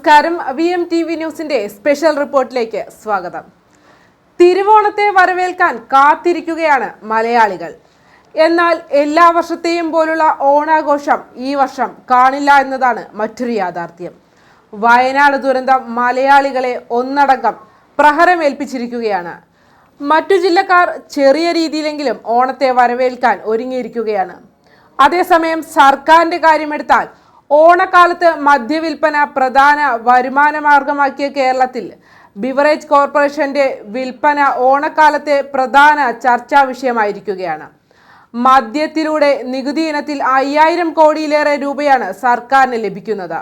നമസ്കാരം. V M T V ന്യൂസിന്റെ special റിപ്പോർട്ടിലേക്ക് സ്വാഗതം. തിരുവോണത്തെ വരവേൽക്കാൻ കാത്തിരിക്കുകയാണ് മലയാളികൾ. എന്നാൽ എല്ലാ വർഷത്തെയും പോലുള്ള ഓണാഘോഷം ഈ വർഷം കാണില്ല എന്നതാണ് മറ്റൊരു യാഥാർത്ഥ്യം. വയനാട് ദുരന്തം മലയാളികളെ ഒന്നടങ്കം പ്രഹരമേൽപ്പിച്ചിരിക്കുകയാണ്. മറ്റു ജില്ലക്കാർ ചെറിയ രീതിയിലെങ്കിലും ഓണത്തെ വരവേൽക്കാൻ ഒരുങ്ങിയിരിക്കുകയാണ്. അതേസമയം സർക്കാരിന്റെ കാര്യമെടുത്താൽ ഓണക്കാലത്ത് മദ്യവിൽപ്പന പ്രധാന വരുമാന മാർഗമാക്കിയ കേരളത്തിൽ ബിവറേജ് കോർപ്പറേഷന്റെ വിൽപ്പന ഓണക്കാലത്തെ പ്രധാന ചർച്ചാ വിഷയമായിരിക്കുകയാണ്. മദ്യത്തിലൂടെ നികുതി ഇനത്തിൽ അയ്യായിരം കോടിയിലേറെ രൂപയാണ് സർക്കാരിന് ലഭിക്കുന്നത്.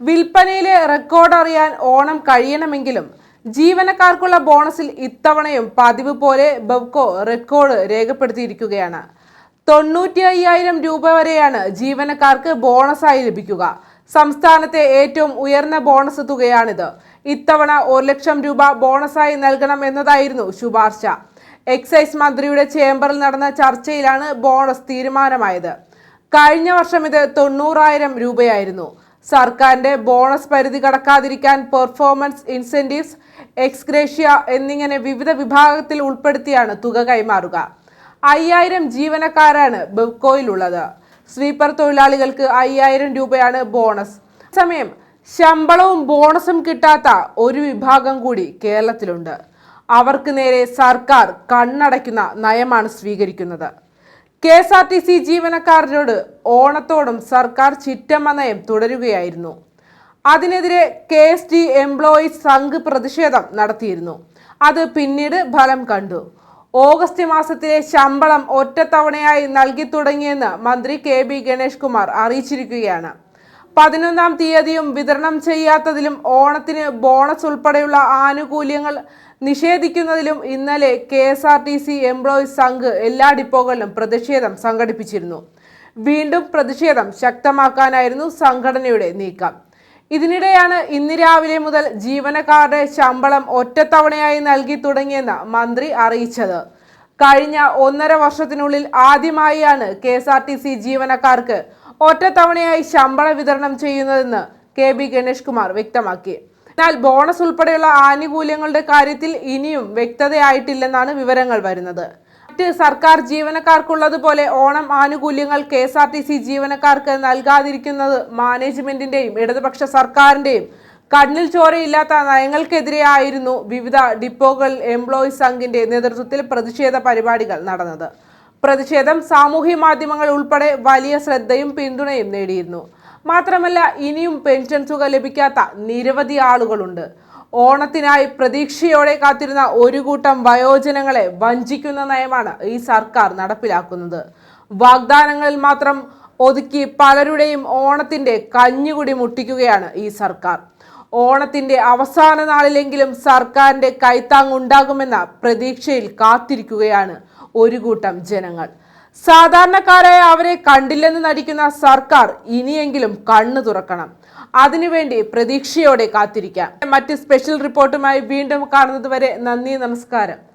വിൽപ്പനയിലെ റെക്കോർഡ് അറിയാൻ ഓണം കഴിയണമെങ്കിലും ജീവനക്കാർക്കുള്ള ബോണസിൽ ഇത്തവണയും പതിവ് പോലെ ബവ്കോ റെക്കോർഡ് രേഖപ്പെടുത്തിയിരിക്കുകയാണ്. തൊണ്ണൂറ്റി അയ്യായിരം രൂപ വരെയാണ് ജീവനക്കാർക്ക് ബോണസായി ലഭിക്കുക. സംസ്ഥാനത്തെ ഏറ്റവും ഉയർന്ന ബോണസ് തുകയാണിത്. ഇത്തവണ ഒരു ലക്ഷം രൂപ ബോണസായി നൽകണം എന്നതായിരുന്നു ശുപാർശ. എക്സൈസ് മന്ത്രിയുടെ ചേംബറിൽ നടന്ന ചർച്ചയിലാണ് ബോണസ് തീരുമാനമായത്. കഴിഞ്ഞ വർഷം ഇത് തൊണ്ണൂറായിരം രൂപയായിരുന്നു. സർക്കാരിന്റെ ബോണസ് പരിധി കടക്കാതിരിക്കാൻ പെർഫോമൻസ് ഇൻസെന്റീവ്സ് എക്സ്ഗ്രേഷ്യ എന്നിങ്ങനെ വിവിധ വിഭാഗത്തിൽ ഉൾപ്പെടുത്തിയാണ് തുക കൈമാറുക. അയ്യായിരം ജീവനക്കാരാണ് ബെവ്കോയിലുള്ളത്. സ്വീപ്പർ തൊഴിലാളികൾക്ക് അയ്യായിരം രൂപയാണ് ബോണസ്. സമയം ശമ്പളവും ബോണസും കിട്ടാത്ത ഒരു വിഭാഗം കൂടി കേരളത്തിലുണ്ട്. അവർക്ക് നേരെ സർക്കാർ കണ്ണടയ്ക്കുന്ന നയമാണ് സ്വീകരിക്കുന്നത്. K S R T C ജീവനക്കാരനോട് ഓണത്തോടും സർക്കാർ ചിറ്റമ്മ നയം തുടരുകയായിരുന്നു. അതിനെതിരെ K S T employees Sangh പ്രതിഷേധം നടത്തിയിരുന്നു. അത് പിന്നീട് ഫലം കണ്ടു. ഓഗസ്റ്റ് മാസത്തിലെ ശമ്പളം ഒറ്റത്തവണയായി നൽകി തുടങ്ങിയെന്ന് മന്ത്രി കെ ബി ഗണേഷ് കുമാർ അറിയിച്ചിരിക്കുകയാണ്. പതിനൊന്നാം തീയതിയും വിതരണം ചെയ്യാത്തതിലും ഓണത്തിന് ബോണസ് ഉൾപ്പെടെയുള്ള ആനുകൂല്യങ്ങൾ നിഷേധിക്കുന്നതിലും ഇന്നലെ K S R T C employees Sangh എല്ലാ ഡിപ്പോകളിലും പ്രതിഷേധം സംഘടിപ്പിച്ചിരുന്നു. വീണ്ടും പ്രതിഷേധം ശക്തമാക്കാനായിരുന്നു സംഘടനയുടെ നീക്കം. ഇതിനിടെയാണ് ഇന്ന് രാവിലെ മുതൽ ജീവനക്കാരുടെ ശമ്പളം ഒറ്റത്തവണയായി നൽകി തുടങ്ങിയെന്ന് മന്ത്രി അറിയിച്ചത്. കഴിഞ്ഞ ഒന്നര വർഷത്തിനുള്ളിൽ ആദ്യമായാണ് K S R T C ജീവനക്കാർക്ക് ഒറ്റത്തവണയായി ശമ്പള വിതരണം ചെയ്യുന്നതെന്ന് കെ ബി ഗണേഷ് കുമാർ വ്യക്തമാക്കി. എന്നാൽ ബോണസ് ഉൾപ്പെടെയുള്ള ആനുകൂല്യങ്ങളുടെ കാര്യത്തിൽ ഇനിയും വ്യക്തതയായിട്ടില്ലെന്നാണ് വിവരങ്ങൾ വരുന്നത്. മറ്റ് സർക്കാർ ജീവനക്കാർക്കുള്ളതുപോലെ ഓണം ആനുകൂല്യങ്ങൾ K S R T C ജീവനക്കാർക്ക് നൽകാതിരിക്കുന്നത് മാനേജ്മെന്റിന്റെയും ഇടതുപക്ഷ സർക്കാരിന്റെയും കണ്ണിൽ ചോരയില്ലാത്ത നയങ്ങൾക്കെതിരെയായിരുന്നു വിവിധ ഡിപ്പോകൾ എംപ്ലോയീസ് സംഘിന്റെ നേതൃത്വത്തിൽ പ്രതിഷേധ പരിപാടികൾ നടന്നത്. പ്രതിഷേധം സാമൂഹ്യ മാധ്യമങ്ങൾ ഉൾപ്പെടെ വലിയ ശ്രദ്ധയും പിന്തുണയും നേടിയിരുന്നു. മാത്രമല്ല ഇനിയും പെൻഷൻ തുക ലഭിക്കാത്ത നിരവധി ആളുകളുണ്ട്. ഓണത്തിനായി പ്രതീക്ഷയോടെ കാത്തിരുന്ന ഒരു കൂട്ടം വയോജനങ്ങളെ വഞ്ചിക്കുന്ന നയമാണ് ഈ സർക്കാർ നടപ്പിലാക്കുന്നത്. വാഗ്ദാനങ്ങളിൽ മാത്രം ഒതുക്കി പലരുടെയും ഓണത്തിന്റെ കഞ്ഞുകുടി മുട്ടിക്കുകയാണ് ഈ സർക്കാർ. ഓണത്തിന്റെ അവസാന നാളിലെങ്കിലും സർക്കാരിന്റെ കൈത്താങ്ങുണ്ടാകുമെന്ന പ്രതീക്ഷയിൽ കാത്തിരിക്കുകയാണ് ഒരു കൂട്ടം ജനങ്ങൾ. സാധാരണക്കാരായ അവരെ കണ്ടില്ലെന്ന് നടിക്കുന്ന സർക്കാർ ഇനിയെങ്കിലും കണ്ണു തുറക്കണം. അതിനുവേണ്ടി പ്രതീക്ഷയോടെ കാത്തിരിക്കാം. മറ്റ് സ്പെഷ്യൽ റിപ്പോർട്ടുമായി വീണ്ടും കാണുന്നതുവരെ നന്ദി നമസ്കാരം.